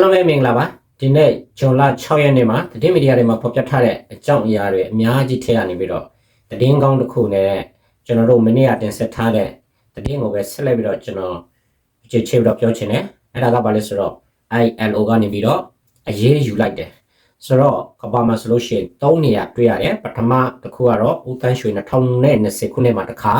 အားလုံးပဲမင်္ဂလာပါဒီနေ့ဇွန်လ6ရက်နေ့မှာသတင်းမီဒီယာတွေမှာဖော်ပြထားတဲ့အကြောင်းအရာတွေအများကြီးထည့်ရနေပြီးတော့သတင်းကောင်းတစ်ခုနဲ့ကျွန်တော်တို့မနေ့ကတင်ဆက်ထားတဲ့သတင်းကိုပဲဆက်လက်ပြီးတော့ကျွန်တော်အခြေချပြီးတော့ပြောချင်တယ်အဲ့ဒါကဘာလဲဆိုတော့ ILO ကနေပြီးတော့အရေးယူလိုက်တယ်ဆိုတော့ကမ္ဘာမှာဆိုလို့ရှိရင်၃နေရာတွေ့ရတယ်ပထမတစ်ခုကတော့ဦးတန်းရွှေ2020ခုနှစ်မှာတစ်ခါ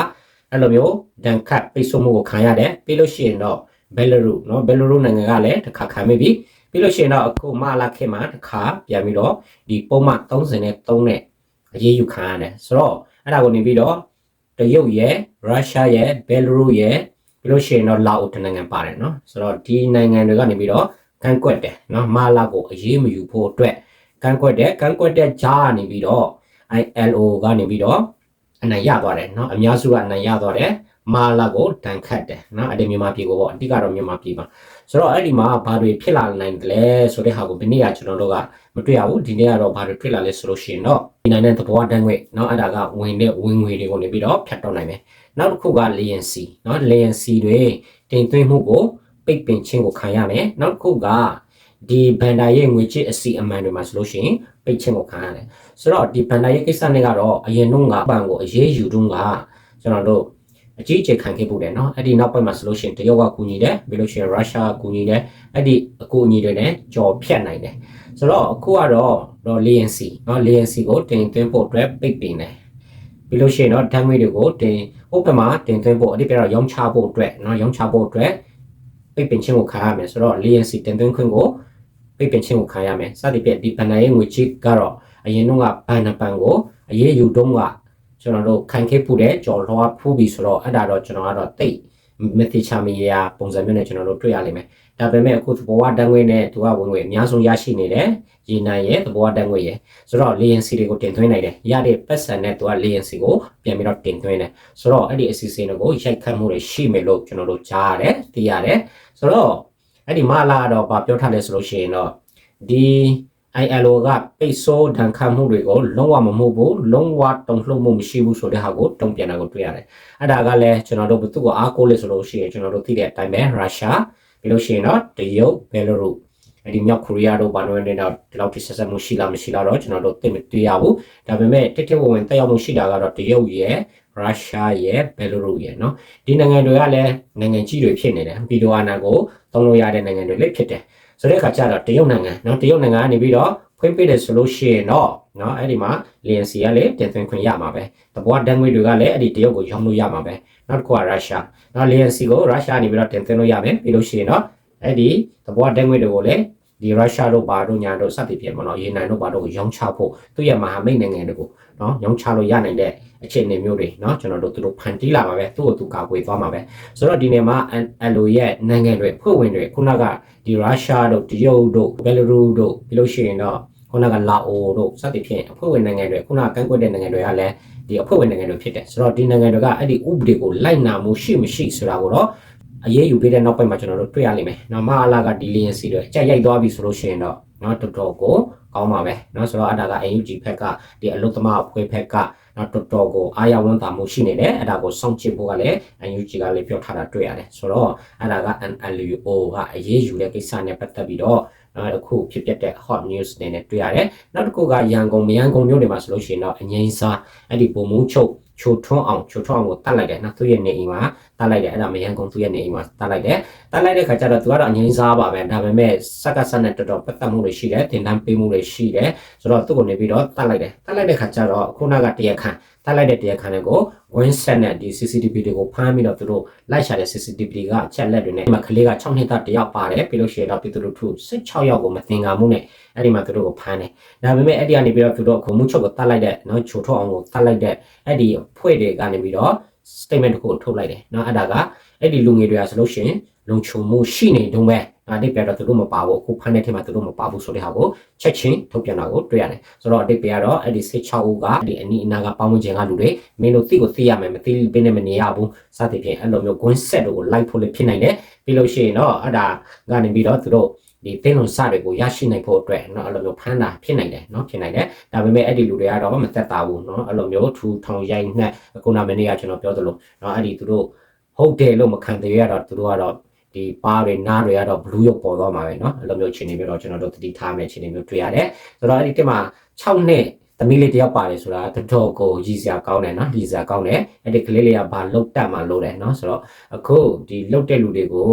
အဲ့လိုမျိုးဒဏ်ခတ်ပိတ်ဆို့မှုကိုခံရတယ်ပြီးလို့ရှိရင်တော့ ဘယ်လ်ရုเนาะဘယ်လ်ရုနိုင်ငံကလည်းတစ်ခါခံမိပြီပြီးလို့ရှိရင်တော့အခုမလာခေတ်မှာတစ်ခါပြန်ပြီးတော့ဒီပုံမှန်33နဲ့အရေးယူခံရတယ်ဆိုတော့အဲ့ဒါကိုနေပြီးတော့တရုတ်ရဲ့ရုရှားရဲ့ဘယ်လ်ရုရဲ့ပြီးလို့ရှိရင်တော့လာအိုတနိုင်ငံပါတယ်เนาะဆိုတော့ဒီနိုင်ငံတွေကနေပြီးတော့ကန့်ကွက်တယ်เนาะမလာကိုအရေးမယူဖို့အတွက်ကန့်ကွက်တယ်ကန့်ကွက်တဲ့ကြားကနေပြီးတော့ ILO ကနေပြီးတော့ အနိုင်ရသွားတယ်เนาะအများစုကအနိုင်ရသွားတယ်မာလာကိုတန်ခတ်တယ်เนาะအဲ့ဒီမြန်မာပြည်ကိုပေါ့အဓိကတော့မြန်မာပြည်မှာဆိုတော့အဲ့ဒီမှာဘာတွေဖြစ်လာနိုင်တယ်လဲဆိုတဲ့ဟာကိုဒီနေ့ကကျွန်တော်တို့ကမတွေ့ရဘူးဒီနေ့ကတော့ဘာတွေဖြစ်လာလဲဆိုလို့ရှိရင်တော့ဒီနိုင်တဲ့သဘောတန်းငွေเนาะအဲ့ဒါကဝင်တဲ့ဝင်ငွေတွေကိုနေပြီးတော့ဖြတ်တော့နိုင်မယ်နောက်တစ်ခုက LNC เนาะ LNC တွေတင်သွင်းမှုကိုပိတ်ပင်ခြင်းကိုခံရမယ်နောက်တစ်ခုက ဒီဘန်ဒါရဲ့ငွေချစ်အစီအမံတွေမှာဆိုလို့ရှိရင်ပိတ်ချင်းကိုခံရတယ်ဆိုတော့ဒီဘန်ဒါရဲ့ကိစ္စနဲ့ကတော့အရင်တော့ငါဘန်ကိုအရေးယူတုန်းကကျွန်တော်တို့အကြီးအကျယ်ခံခဲ့ဖို့တယ်နော်အဲ့ဒီနောက်ပိုင်းမှာဆိုလို့ရှိရင်တရုတ်ကကူညီတယ်ပြီးလို့ရှိရင်ရုရှားကကူညီတယ်အဲ့ဒီအကူအညီတွေနဲ့ကြော်ဖြတ်နိုင်တယ်ဆိုတော့အခုကတော့တော့ latency နော် latency ကိုတင်သွင်းဖို့အတွက်ပိတ်ပင်တယ်ပြီးလို့ရှိရင်တော့ဓာတ်ငွေတွေကိုတင်ဥပမာတင်သွင်းဖို့အတိအကျတော့ရောင်းချဖို့အတွက်နော်ရောင်းချဖို့အတွက်ပိတ်ပင်ခြင်းကိုခံရမယ်ဆိုတော့ latency တင်သွင်းခွင့်ကို ပိတ်ပင်ခြင်းကိုခံရမယ်စသည်ဖြင့်ဒီဘဏ္ဍာရေးငွေချစ်ကတော့အရင်တော့ကဘဏ္ဍာပန်ကိုအရေးယူတုံးကကျွန်တော်တို့ခံခဲ့ဖူးတဲ့ကြော်လွှားဖူးပြီဆိုတော့အဲ့ဒါတော့ကျွန်တော်ကတော့တိတ်မသိချာမီယာပုံစံမျိုးနဲ့ကျွန်တော်တို့တွေ့ရလိမ့်မယ်ဒါပေမဲ့အခုသဘောဝတန်းငွေနဲ့သူကဝင်ငွေအများဆုံးရရှိနေတယ်ရေနံရဲ့သဘောဝတန်းငွေရဲ့ဆိုတော့ LNC တွေကိုတင်သွင်းနိုင်တယ်ရတဲ့ပတ်စံနဲ့သူက LNC ကိုပြန်ပြီးတော့တင်သွင်းတယ်ဆိုတော့အဲ့ဒီအစီအစဉ်တွေကိုရိုက်ခတ်မှုတွေရှိမယ်လို့ကျွန်တော်တို့ကြားရတယ်သိရတယ်ဆိုတော့ အဲ့ဒီမလာတော့ဗာပြောထားလဲဆိုလို့ရှိရင်တော့ဒီ ILO ကပိတ်ဆို့ဒဏ်ခတ်မှုတွေကိုလုံးဝမမှုဘူးလုံးဝတုံ့လှုပ်မှုမရှိဘူးဆိုတဲ့ဟာကိုတုံ့ပြန်တာကိုတွေ့ရတယ်။အဲ့ဒါကလည်းကျွန်တော်တို့ဘသူ့ကိုအားကိုးလဲဆိုလို့ရှိရင်ကျွန်တော်တို့သိတဲ့အတိုင်းပဲရုရှားပြီးလို့ရှိရင်တော့တရုတ်ဘယ်လ်ရုအဲ့ဒီမြောက်ကိုရီးယားတို့ဘာလို့လဲတော့ဒီလောက်ထိဆက်ဆက်မှုရှိလားမရှိလားတော့ကျွန်တော်တို့သိမတွေ့ရဘူး။ဒါပေမဲ့တစ်တစ်ဝင်ဝင်တက်ရောက်မှုရှိတာကတော့တရုတ်ရဲ့ ရုရှားရဲ့ဘယ်လိုလုပ်ရဲ့နော်ဒီနိုင်ငံတွေကလည်းနိုင်ငံကြီးတွေဖြစ်နေတယ်ဗီတိုအာနာကိုသုံးလို့ရတဲ့နိုင်ငံတွေလည်းဖြစ်တယ်ဆိုတဲ့အခါကျတော့တရုတ်နိုင်ငံနော်တရုတ်နိုင်ငံကနေပြီးတော့ဖွင့်ပေးတယ်ဆိုလို့ရှိရင်တော့နော်အဲ့ဒီမှာ LNC ကလည်းတင်သွင်းခွင့်ရမှာပဲတပွားဒဏ်ငွေတွေကလည်းအဲ့ဒီတရုတ်ကိုရောင်းလို့ရမှာပဲနောက်တစ်ခုကရုရှားနော် LNC ကိုရုရှားကနေပြီးတော့တင်သွင်းလို့ရမယ်ပြီးလို့ရှိရင်တော့အဲ့ဒီတပွားဒဏ်ငွေတွေကိုလည်း ဒီရုရှားတို့ဘာတို့ညာတို့စသည်ဖြင့်ပေါ့နော်ရေနံတို့ဘာတို့ကိုရောင်းချဖို့သူ့ရဲ့မဟာမိတ်နိုင်ငံတွေကိုနော်ရောင်းချလို့ရနိုင်တဲ့အခြေအနေမျိုးတွေနော်ကျွန်တော်တို့သူတို့ဖန်တီးလာမှာပဲသူ့ကိုသူကာကွယ်သွားမှာပဲဆိုတော့ဒီနေမှာအန်လိုရဲ့နိုင်ငံတွေဖွဲ့ဝင်တွေခုနကဒီရုရှားတို့တရုတ်တို့ဘယ်လ်ရုတို့ပြီးလို့ရှိရင်တော့ခုနကလာအိုတို့စသဖြင့်အဖွဲ့ဝင်နိုင်ငံတွေခုနကကန့်ကွက်တဲ့နိုင်ငံတွေကလည်းဒီအဖွဲ့ဝင်နိုင်ငံတွေဖြစ်တယ်ဆိုတော့ဒီနိုင်ငံတွေကအဲ့ဒီဥပဒေကိုလိုက်နာမှုရှိမရှိဆိုတာကိုတော့ အရေးယူပေးတဲ့နောက်ပိုင်းမှာကျွန်တော်တို့တွေ့ရလိမ့်မယ်။နော်မဟာလာကဒီလီယန်စီတွေအကြိုက်ရိုက်သွားပြီဆိုလို့ရှိရင်တော့နော်တော်တော်ကိုကောင်းပါပဲ။နော်ဆိုတော့အတာက AUG ဖက်ကဒီအလုသမားအဖွဲ့ဖက်ကနော်တော်တော်ကိုအားရဝန်တာမှုရှိနေတယ်။အဲ့ဒါကိုစောင့်ကြည့်ဖို့ကလည်း AUG ကလည်းပြောထားတာတွေ့ရတယ်။ဆိုတော့အဲ့ဒါက NLO ကအရေးယူတဲ့ကိစ္စနဲ့ပတ်သက်ပြီးတော့နောက်တစ်ခုဖြစ်ပျက်တဲ့ hot news တွေနဲ့တွေ့ရတယ်။နောက်တစ်ခုကရန်ကုန်မရန်ကုန်မြို့တွေမှာဆိုလို့ရှိရင်တော့အငိမ့်စားအဲ့ဒီပုံမှုချုပ် ချိုထွန်းအောင်ချိုထွန်းအောင်ကိုတတ်လိုက်တယ်နော်သူ့ရဲ့နေအိမ်မှာတတ်လိုက်တယ်အဲ့ဒါမရန်ကုန်သူ့ရဲ့နေအိမ်မှာတတ်လိုက်တယ်တတ်လိုက်တဲ့ခါကျတော့သူကတော့အငိမ့်စားပါပဲဒါပေမဲ့စက်ကဆက်နဲ့တော်တော်ပတ်သက်မှုတွေရှိတယ်တင်တန်းပေးမှုတွေရှိတယ်ဆိုတော့သူ့ကိုနေပြီးတော့တတ်လိုက်တယ်တတ်လိုက်တဲ့ခါကျတော့ခုနကတရခန့် တတ်လိုက်တဲ့တရားခံတွေကို win set နဲ့ဒီ CCTV တွေကိုဖမ်းပြီးတော့သူတို့လိုက်ရှာတဲ့ CCTV ကအချက်လက်တွေနဲ့ဒီမှာကလေးက6နှစ်သားတယောက်ပါတယ်ပြီးလို့ရှိရင်တော့ပြည်သူလူထု16ယောက်ကိုမသင်္ကာမှုနဲ့အဲ့ဒီမှာသူတို့ကိုဖမ်းတယ်ဒါပေမဲ့အဲ့ဒီကနေပြီးတော့သူတို့ခုံမှုချုပ်ကိုတတ်လိုက်တဲ့နော်ချိုထော့အောင်ကိုတတ်လိုက်တဲ့အဲ့ဒီဖွဲ့တွေကနေပြီးတော့ statement တစ်ခုထုတ်လိုက်တယ်နော်အဲ့ဒါကအဲ့ဒီလူငယ်တွေကဆိုလို့ရှိရင် လုံခြုံမှုရှိနေတုံးပဲအတိတ်ပြတော့သူတို့မပါဘူးအခုဖမ်းတဲ့ထဲမှာသူတို့မပါဘူးဆိုတဲ့ဟာကိုချက်ချင်းထုတ်ပြန်တာကိုတွေ့ရတယ်ဆိုတော့အတိတ်ပြကတော့အဲ့ဒီ16ဦးကဒီအနီးအနားကပေါင်းဝင်ခြင်းကလူတွေမင်းတို့သိကိုသိရမယ်မသိဘင်းနဲ့မနေရဘူးစသဖြင့်အဲ့လိုမျိုး gun set တို့ကို live ဖို့လည်းဖြစ်နိုင်တယ်ပြီးလို့ရှိရင်တော့အဲ့ဒါကနေပြီးတော့သူတို့ဒီတင်းလုံးစတွေကိုရရှိနိုင်ဖို့အတွက်เนาะအဲ့လိုမျိုးဖမ်းတာဖြစ်နိုင်တယ်เนาะဖြစ်နိုင်တယ်ဒါပေမဲ့အဲ့ဒီလူတွေကတော့မသက်သာဘူးเนาะအဲ့လိုမျိုးထူထောင်ရိုက်နှက်ခုနမနေ့ကကျွန်တော်ပြောသလိုเนาะအဲ့ဒီသူတို့ဟုတ်တယ်လို့မခံသေးရတော့သူတို့ကတော့ ဒီပါးတွေနားတွေကတော့ blue ရုပ်ပေါ်သွားမှာပဲเนาะအဲ့လိုမျိုးအခြေအနေမျိုးတော့ကျွန်တော်တို့သတိထားမယ့်အခြေအနေမျိုးတွေ့ရတယ်ဆိုတော့အဲ့ဒီတက်မှာ6နှစ်သမီးလေးတယောက်ပါတယ်ဆိုတာတော်တော်ကိုရည်စရာကောင်းတယ်เนาะရည်စရာကောင်းတယ်အဲ့ဒီကလေးလေးကဘာလုတ်တက်မှလို့တယ်เนาะဆိုတော့အခုဒီလုတ်တဲ့လူတွေကို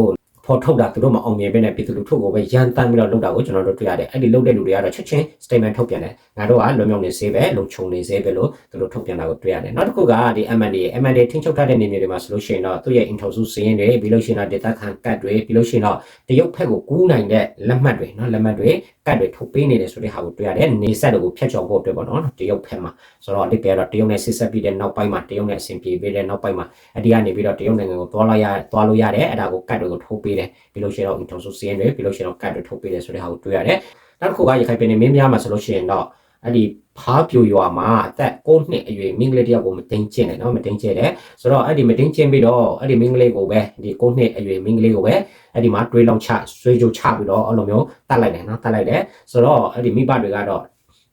ဖော်ထုတ်တာသူတို့မအောင်မြင်ပဲနဲ့ပြည်သူလူထုကိုပဲရန်တမ်းပြီးတော့လုပ်တာကိုကျွန်တော်တို့တွေ့ရတယ်အဲ့ဒီလုပ်တဲ့လူတွေကတော့ချက်ချင်း statement ထုတ်ပြန်တယ်ငါတို့ကလွန်မြောက်နေစေးပဲလုံခြုံနေစေးပဲလို့သူတို့ထုတ်ပြန်တာကိုတွေ့ရတယ်နောက်တစ်ခုကဒီ M&A M&A ထိန်းချုပ်ထားတဲ့နေမြေတွေမှာဆိုလို့ရှိရင်တော့သူ့ရဲ့ introsu စရင်းတွေပြီးလို့ရှိရင်တော့ data ခံကတ်တွေပြီးလို့ရှိရင်တော့တရုတ်ဘက်ကိုကူးနိုင်တဲ့လက်မှတ်တွေနော်လက်မှတ်တွေ ကတ်တွေထုတ်ပေးနေတယ်ဆိုတဲ့ဟာကိုတွေ့ရတယ်နေဆက်တွေကိုဖျက်ချော်ဖို့အတွက်ပေါ့နော်တရုတ်ဘက်မှာဆိုတော့အတိတ်ကတော့တရုတ်နဲ့ဆစ်ဆက်ပြီးတဲ့နောက်ပိုင်းမှာတရုတ်နဲ့အဆင်ပြေပြီးတဲ့နောက်ပိုင်းမှာအဒီကနေပြီးတော့တရုတ်နိုင်ငံကိုသွားလိုက်ရသွားလို့ရတယ်အဲ့ဒါကိုကတ်တွေကိုထုတ်ပေးတယ်ပြီးလို့ရှိရင်တော့ introsu စရင်းတွေပြီးလို့ရှိရင်တော့ကတ်တွေထုတ်ပေးတယ်ဆိုတဲ့ဟာကိုတွေ့ရတယ်နောက်တစ်ခုကရခိုင်ပြည်နယ်မင်းများမှာဆိုလို့ရှိရင်တော့ အဲ့ဒီဖားပြူရွာမှာအသက်9နှစ်အရွယ်မိန်းကလေးတယောက်ကိုမတင်ကျင်တယ်နော်မတင်ကျင်တယ်ဆိုတော့အဲ့ဒီမတင်ကျင်ပြီးတော့အဲ့ဒီမိန်းကလေးကိုပဲဒီ9နှစ်အရွယ်မိန်းကလေးကိုပဲအဲ့ဒီမှာတွေးလောင်ချဆွေးကြိုချပြီးတော့အဲ့လိုမျိုးတတ်လိုက်တယ်နော်တတ်လိုက်တယ်ဆိုတော့အဲ့ဒီမိဘတွေကတော့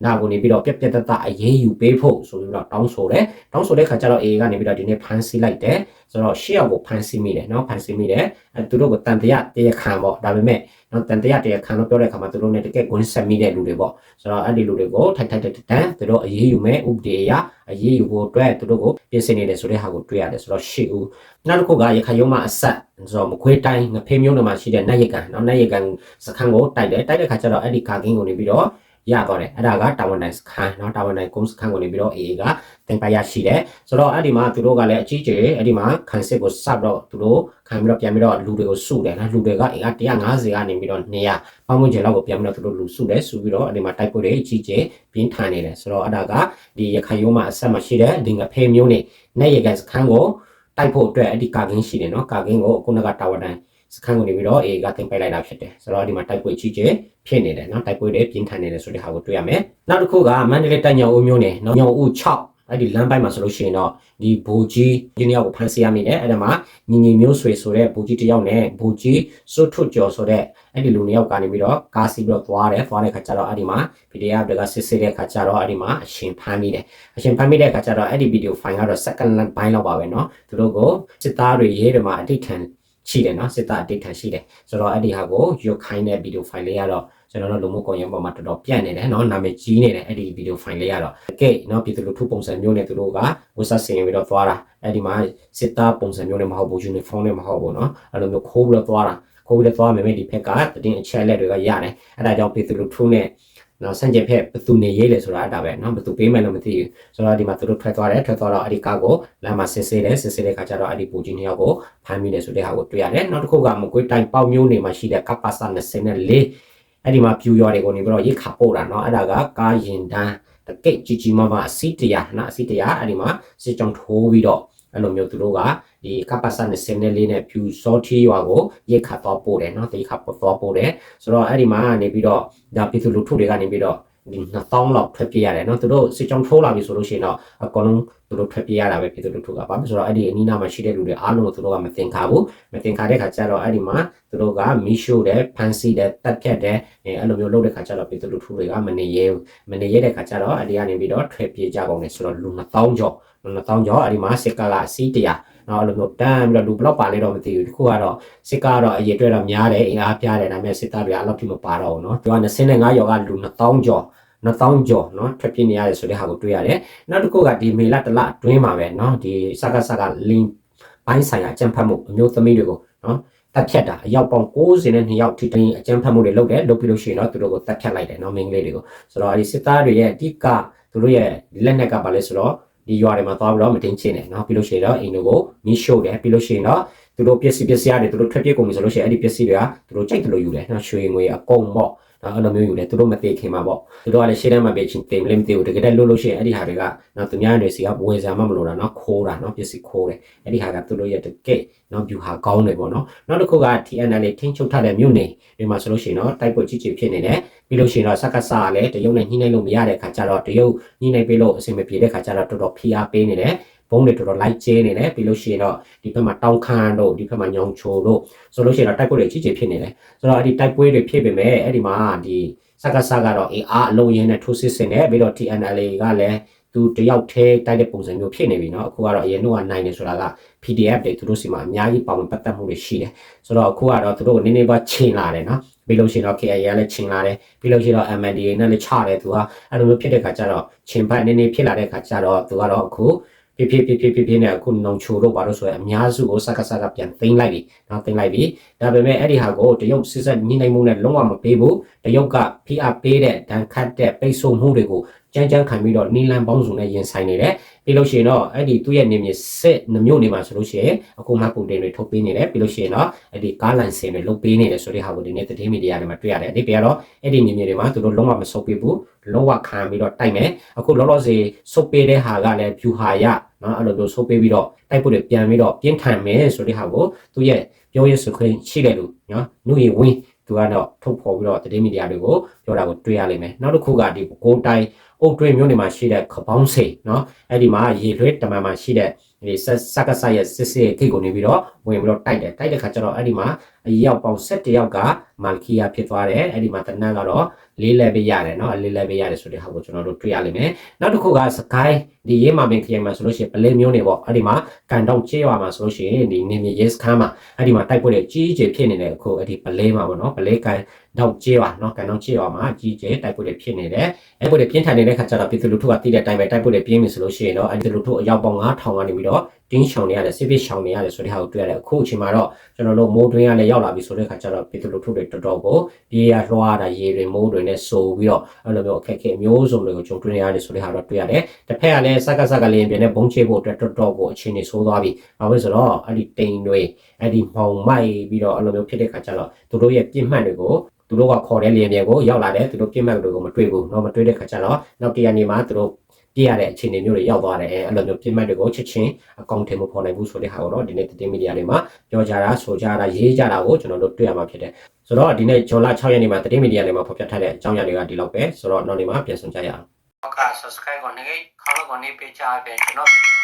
နာကိုနေပြီးတော့ပြက်ပြက်တတ်တအရေးယူပေးဖို့ဆိုပြီးတော့တောင်းဆိုတယ်တောင်းဆိုတဲ့ခါကျတော့ AA ကနေပြီးတော့ဒီနေ့ဖမ်းဆီးလိုက်တယ်ဆိုတော့ရှေ့ရောက်ကိုဖမ်းဆီးမိတယ်နော်ဖမ်းဆီးမိတယ်အဲသူတို့ကတန်တရတရားခံပေါ့ဒါပေမဲ့နော်တန်တရတရားခံလို့ပြောတဲ့ခါမှာသူတို့ ਨੇ တကယ်ကွင်းဆက်မိတဲ့လူတွေပေါ့ဆိုတော့အဲ့ဒီလူတွေကိုထိုက်ထိုက်တန်တန်သူတို့အရေးယူမဲ့ဥပဒေအရအရေးယူဖို့အတွက်သူတို့ကိုပြင်ဆင်နေတယ်ဆိုတဲ့ဟာကိုတွေ့ရတယ်ဆိုတော့ရှေ့ဦးနောက်တစ်ခုကရခိုင်ရုံးမှာအဆက်ဆိုတော့မခွေးတိုင်းငဖေးမျိုးတွေမှာရှိတဲ့နတ်ရကန်နော်နတ်ရကန်စခန်းကိုတိုက်တယ်တိုက်တဲ့ခါကျတော့အဲ့ဒီကာကင်းကိုနေပြီးတော့ ရသွားတယ်အဲ့ဒါကတာဝန်တိုင်စခန်းเนาะတာဝန်တိုင်ကုန်းစခန်းကိုနေပြီးတော့ AA ကတင်ပါရရှိတယ်ဆိုတော့အဲ့ဒီမှာသူတို့ကလည်းအကြီးကျယ်အဲ့ဒီမှာခံစစ်ကိုစပ်တော့သူတို့ခံပြီးတော့ပြန်ပြီးတော့လူတွေကိုစုတယ်နော်လူတွေက AA က150ကနေပြီးတော့200ပေါင်းဝင်ကျလောက်ကိုပြန်ပြီးတော့သူတို့လူစုတယ်စုပြီးတော့အဲ့ဒီမှာတိုက်ပွဲတွေအကြီးကျယ်ပြင်းထန်နေတယ်ဆိုတော့အဲ့ဒါကဒီရခိုင်ရုံးမှာအဆက်မရှိတဲ့ဒီငဖေးမျိုးနေနဲ့ရကန်စခန်းကိုတိုက်ဖို့အတွက်အဲ့ဒီကာကင်းရှိတယ်နော်ကာကင်းကိုခုနကတာဝန်တိုင် စခန်းကိုနေပြီးတော့ AA ကတင်ပိုက်လိုက်တာဖြစ်တယ်ဆိုတော့ဒီမှာတိုက်ပွဲကြီးကျယ်ဖြစ်နေတယ်เนาะတိုက်ပွဲတွေပြင်းထန်နေတယ်ဆိုတဲ့ဟာကိုတွေ့ရမယ်နောက်တစ်ခုကမန္တလေးတိုင်ညောင်ဦးမျိုးနယ်ညောင်ဦး6အဲ့ဒီလမ်းပိုင်းမှာဆိုလို့ရှိရင်တော့ဒီဘူကြီးဒီနေ့ကိုဖန်ဆီးရမိတယ်အဲ့ဒါမှာညီညီမျိုးဆွေဆိုတဲ့ဘူကြီးတစ်ယောက်နဲ့ဘူကြီးစွတ်ထွတ်ကျော်ဆိုတဲ့အဲ့ဒီလူနှစ်ယောက်ကနေပြီးတော့ကားစီးပြီးတော့သွားတယ်သွားတဲ့ခါကျတော့အဲ့ဒီမှာ PDF တွေကစစ်စစ်တဲ့ခါကျတော့အဲ့ဒီမှာအရှင်ဖမ်းမိတယ်အရှင်ဖမ်းမိတဲ့ခါကျတော့အဲ့ဒီဗီဒီယိုဖိုင်ကတော့ second ဘိုင်းလောက်ပါပဲเนาะသူတို့ကိုစစ်သားတွေရေးတယ်မှာအတိတ်ခံ ရှိတယ်နော်စစ်သားအတိတ်ထရှိတယ်ဆိုတော့အဲ့ဒီဟာကိုရုပ်ခိုင်းတဲ့ဗီဒီယိုဖိုင်လေးကတော့ကျွန်တော်တို့လူမှုကွန်ရက်ပေါ်မှာတော်တော်ပြန့်နေတယ်နော်နာမည်ကြီးနေတယ်အဲ့ဒီဗီဒီယိုဖိုင်လေးကတော့ကဲနော်ပြည်သူလူထုပုံစံမျိုးနဲ့သူတို့ကဝတ်ဆဆင်ပြီးတော့သွားတာအဲ့ဒီမှာစစ်သားပုံစံမျိုးနဲ့မဟုတ်ဘူးယူနီဖောင်းနဲ့မဟုတ်ဘူးနော်အဲ့လိုမျိုးခိုးပြီးတော့သွားတာခိုးပြီးတော့သွားမယ်မယ်ဒီဖက်ကတင်းအချက်လက်တွေကရတယ်အဲ့ဒါကြောင့်ပြည်သူလူထုနဲ့ နော်ဆန့်ကျင်ဖက်ဘသူနေရေးလဲဆိုတာဒါပဲနော်ဘသူပေးမယ်လို့မသိဘူးဆိုတော့ဒီမှာသူတို့ထွက်သွားတယ်ထွက်သွားတော့အဲ့ဒီကားကိုလမ်းမှာဆစ်ဆေးတယ်ဆစ်ဆေးတဲ့ခါကျတော့အဲ့ဒီပူကြီးနှစ်ယောက်ကိုဖမ်းမိတယ်ဆိုတဲ့ဟာကိုတွေ့ရတယ်နောက်တစ်ခုကမကွေးတိုင်းပေါမျိုးနေမှာရှိတဲ့ကပ္ပစ24အဲ့ဒီမှာပြူရော်တွေကိုနေပြီးတော့ရိတ်ခါပို့တာနော်အဲ့ဒါကကားရင်တန်းတကိတ်ကြီးကြီးမားမားအစီတရာနော်အစီတရာအဲ့ဒီမှာစစ်ကြောင်ထိုးပြီးတော့ အဲ့လိုမျိုးသူတို့ကဒီကပ္ပစနဲ့စင်းနေလေးနဲ့ဖြူစောထီရွာကိုရိတ်ခတ်သွားပို့တယ်နော်တိခတ်သွားပို့တယ်ဆိုတော့အဲ့ဒီမှာနေပြီးတော့ဒါပြည်သူလူထုတွေကနေပြီးတော့ ဒီ2000လောက်ထွက်ပြေးရတယ်နော်သူတို့စစ်ကြောင်းထိုးလာပြီဆိုလို့ရှိရင်တော့အကုန်လုံးသူတို့ထွက်ပြေးရတာပဲပြည်သူလူထုကဘာဖြစ်ဆိုတော့အဲ့ဒီအနီးနားမှာရှိတဲ့လူတွေအားလုံးကိုသူတို့ကမသင်္ကာဘူးမသင်္ကာတဲ့ခါကျတော့အဲ့ဒီမှာသူတို့ကမီးရှို့တယ်ဖန်စီတယ်တက်ဖြတ်တယ်အဲ့လိုမျိုးလုပ်တဲ့ခါကျတော့ပြည်သူလူထုတွေကမနေရဲဘူးမနေရဲတဲ့ခါကျတော့အဲ့ဒီကနေပြီးတော့ထွက်ပြေးကြကုန်တယ်ဆိုတော့လူ2000ကျော်လူ2000ကျော်အဲ့ဒီမှာစစ်ကကအစီးတရာ နော်အဲ့လိုမျိုးတန်းပြီးတော့လူဘလောက်ပါလဲတော့မသိဘူးဒီခုကတော့စစ်ကားတော့အရေးအတွက်တော့များတယ်အင်အားပြားတယ်ဒါပေမဲ့စစ်သားတွေကအဲ့လောက်ထိမပါတော့ဘူးနော်သူက25ရောက်ကလူ2000ကျော်2000ကျော်เนาะထွက်ပြနေရတယ်ဆိုတဲ့ဟာကိုတွေ့ရတယ်။နောက်တစ်ခုကဒီမေလတလအတွင်းမှာပဲเนาะဒီစကားစကားလင်းပိုင်းဆိုင်ရာအကြံဖတ်မှုအမျိုးသမီးတွေကိုเนาะတက်ဖြတ်တာအယောက်ပေါင်း92ယောက်ထိတင်းအကြံဖတ်မှုတွေလုပ်တယ်လုပ်ပြီးလို့ရှိရင်တော့သူတို့ကိုတက်ဖြတ်လိုက်တယ်เนาะမင်းကလေးတွေကိုဆိုတော့အဲဒီစစ်သားတွေရဲ့အဓိကသူတို့ရဲ့လက်နက်ကပါလဲဆိုတော့ ဒီရွာတွေမှာသွားပြီးတော့မတင်ချင်းတယ်နော်ပြီးလို့ရှိရင်တော့အိမ်တို့ကိုမီးရှို့တယ်ပြီးလို့ရှိရင်တော့သူတို့ပစ္စည်းပစ္စည်းရတယ်သူတို့ထွက်ပြေးကုန်ပြီဆိုလို့ရှိရင်အဲ့ဒီပစ္စည်းတွေကသူတို့ကြိုက်တယ်လို့ယူတယ်နော်ရွှေငွေအကုန်ပေါ့ အဲ့လိုမျိုးယူတယ်သူတို့မသိခင်မှာပေါ့သူတို့ကလည်းရှေ့တန်းမှာပဲချင်းတင်မလို့မသိဘူးတကယ်တည်းလို့လို့ရှိရင်အဲ့ဒီဟာတွေကနော်သူများတွေစီကဝယ်စားမှမလို့တာနော်ခိုးတာနော်ပစ္စည်းခိုးတယ်အဲ့ဒီဟာကသူတို့ရဲ့တကယ်နော်ဗျူဟာကောင်းတယ်ပေါ့နော်နောက်တစ်ခုက TNL ထိန်းချုပ်ထားတဲ့မြို့နယ်ဒီမှာဆိုလို့ရှိရင်တော့တိုက်ပွဲကြီးကြီးဖြစ်နေတယ်ပြီးလို့ရှိရင်တော့စက္ကစကလည်းတရုတ်နဲ့ညှိနှိုင်းလို့မရတဲ့ခါကျတော့တရုတ်ညှိနှိုင်းပေးလို့အဆင်မပြေတဲ့ခါကျတော့တော်တော်ဖိအားပေးနေတယ် ဘုံတွေတော်တော်လိုက်ကျဲနေတယ်ပြီးလို့ရှိရင်တော့ဒီဘက်မှာတောင်းခမ်းတို့ဒီဘက်မှာညောင်ချိုတို့ဆိုလို့ရှိရင်တော့တိုက်ပွဲတွေကြီးကြီးဖြစ်နေတယ်ဆိုတော့အဲ့ဒီတိုက်ပွဲတွေဖြစ်ပေမဲ့အဲ့ဒီမှာဒီစကားစကတော့အင်အားအလုံးရင်းနဲ့ထိုးစစ်ဆင်တယ်ပြီးတော့ TNLA ကလည်း သူတယောက်တည်းတိုက်တဲ့ပုံစံမျိုးဖြစ်နေပြီเนาะအခုကတော့အရင်တော့နိုင်နေဆိုတာက PDF တွေသူတို့စီမှာအများကြီးပါဝင်ပတ်သက်မှုတွေရှိတယ်ဆိုတော့အခုကတော့သူတို့နည်းနည်းပါချိန်လာတယ်เนาะပြီးလို့ရှိရင်တော့ KIA ကလည်းချိန်လာတယ်ပြီးလို့ရှိရင်တော့ MNDA နဲ့လည်းချတယ်သူကအဲ့လိုမျိုးဖြစ်တဲ့ခါကျတော့ချိန်ပတ်နည်းနည်းဖြစ်လာတဲ့ခါကျတော့သူကတော့အခု ဖြစ်ဖြစ်ဖြစ်ဖြစ်ဖြစ်ဖြစ်နဲ့အခုနှုံချိုတော့ဘာလို့ဆိုရင်အများစုကိုစက္ကစကပြန်သိမ်းလိုက်ပြီနော်သိမ်းလိုက်ပြီဒါပေမဲ့အဲ့ဒီဟာကိုတရုတ်စစ်ဆက်ညှိနှိုင်းမှုနဲ့လုံးဝမပေးဘူးတရုတ်ကဖိအားပေးတဲ့ဒဏ်ခတ်တဲ့ပိတ်ဆို့မှုတွေကို ကြမ်းကြမ်းခံပြီးတော့နီလန်ပေါင်းစုံနဲ့ရင်ဆိုင်နေတယ်ပြီးလို့ရှိရင်တော့အဲ့ဒီသူ့ရဲ့နေမြေစစ်နှမျိုးနေမှာဆိုလို့ရှိရင်အခုမှပုံတင်တွေထုတ်ပေးနေတယ်ပြီးလို့ရှိရင်တော့အဲ့ဒီကားလန်စင်တွေလုတ်ပေးနေတယ်ဆိုတဲ့ဟာကိုဒီနေ့သတင်းမီဒီယာတွေမှာတွေ့ရတယ်အဓိပ္ပာယ်ကတော့အဲ့ဒီနေမြေတွေမှာသူတို့လုံးဝမဆုတ်ပေးဘူးလုံးဝခံပြီးတော့တိုက်မယ်အခုလောလောဆယ်ဆုတ်ပေးတဲ့ဟာကလည်းဖြူဟာရနော်အဲ့လိုမျိုးဆုတ်ပေးပြီးတော့တိုက်ဖို့တွေပြန်ပြီးတော့ပြင်းထန်မယ်ဆိုတဲ့ဟာကိုသူ့ရဲ့ပြောရဆိုခွင့်ရှိတယ်လို့နော်နှုတ်ရဝင်း သူကတော့ထုတ်ဖော်ပြီးတော့သတင်းမီဒီယာတွေကိုပြောတာကိုတွေ့ရလိမ့်မယ်နောက်တစ်ခုကဒီကိုတိုင်းအုတ်တွင်းမျိုးနေမှာရှိတဲ့ခပေါင်းစိန်နော်အဲ့ဒီမှာရေလွှဲတမန်မှာရှိတဲ့ဒီစစကဆာရဲ့စစ်စစ်ထိတ်ကိုနေပြီးတော့ဝင်ပြီးတော့တိုက်တယ်တိုက်တဲ့ခါကျတော့အဲ့ဒီမှာ အရောက်ပေါင်း7ယောက်ကမာလ်ကီယာဖြစ်သွားတယ်အဲ့ဒီမှာတနက်ကတော့လေးလက်ပေးရတယ်နော်လေးလက်ပေးရတယ်ဆိုတဲ့ဟာကိုကျွန်တော်တို့တွေ့ရလိမ့်မယ်နောက်တစ်ခုကစကိုင်းဒီရေးမှာပင်ခရိုင်မှာဆိုလို့ရှိရင်ပလဲမျိုးနေပေါ့အဲ့ဒီမှာကန်တောင်ကျေးရွာမှာဆိုလို့ရှိရင်ဒီနေမြေရဲစခန်းမှာအဲ့ဒီမှာတိုက်ပွဲတွေကြီးကြီးဖြစ်နေတယ်အခုအဲ့ဒီပလဲမှာပေါ့နော်ပလဲကန်တောင်ကျေးရွာနော်ကန်တောင်ကျေးရွာမှာကြီးကြီးတိုက်ပွဲတွေဖြစ်နေတယ်အဲ့ပွဲတွေပြင်းထန်နေတဲ့ခါကျတော့ပြည်သူလူထုကတည်တဲ့အတိုင်းပဲတိုက်ပွဲတွေပြင်းပြီဆိုလို့ရှိရင်တော့အဲ့ဒီလူထုအယောက်ပေါင်း9000ကနေပြီးတော့ တင်းရှောင်နေရတယ်စစ်ပစ်ရှောင်နေရတယ်ဆိုတဲ့ဟာကိုတွေ့ရတယ်အခုအချိန်မှာတော့ကျွန်တော်တို့မိုးတွင်းကလည်းရောက်လာပြီဆိုတဲ့ခါကျတော့ပြည်သူလူထုတွေတော်တော်ကိုပြေးရလွှားတာရေတွေမိုးတွေနဲ့ဆိုပြီးတော့အဲ့လိုမျိုးအခက်အခဲအမျိုးစုံတွေကိုကြုံတွေ့နေရတယ်ဆိုတဲ့ဟာတော့တွေ့ရတယ်တစ်ဖက်ကလည်းစက်ကစက်ကလေးပြင်းနဲ့ဘုံချေဖို့အတွက်တော်တော်ကိုအခြေအနေဆိုးသွားပြီဘာလို့လဲဆိုတော့အဲ့ဒီတိန်တွေအဲ့ဒီမှောင်မိုက်ပြီးတော့အဲ့လိုမျိုးဖြစ်တဲ့ခါကျတော့သူတို့ရဲ့ပြင်းမှတ်တွေကိုသူတို့ကခေါ်တဲ့လျင်ပြန်ကိုရောက်လာတယ်သူတို့ပြင်းမှတ်တွေကိုမတွေ့ဘူးเนาะမတွေ့တဲ့ခါကျတော့နောက်တရားနေမှာသူတို့ ပြရတဲ့အခြေအနေမျိုးတွေရောက်သွားတယ်အဲ့လိုမျိုးပြင်းမှတ်တွေကိုချက်ချင်းအကောင့်ထဲမပေါ်နိုင်ဘူးဆိုတဲ့ဟာကိုတော့ဒီနေ့သတင်းမီဒီယာတွေမှာပြောကြတာဆိုကြတာရေးကြတာကိုကျွန်တော်တို့တွေ့ရမှာဖြစ်တယ်ဆိုတော့ဒီနေ့ဂျွန်လ6ရက်နေ့မှာသတင်းမီဒီယာတွေမှာဖော်ပြထားတဲ့အကြောင်းအရာတွေကဒီလောက်ပဲဆိုတော့နောက်နေ့မှာပြန်ဆောင်ကြရအောင်ဟုတ်ကဲ့ subscribe ကိုနေခေါင်းကိုနေပေးချပေးကျွန်တော်ဗီဒီယို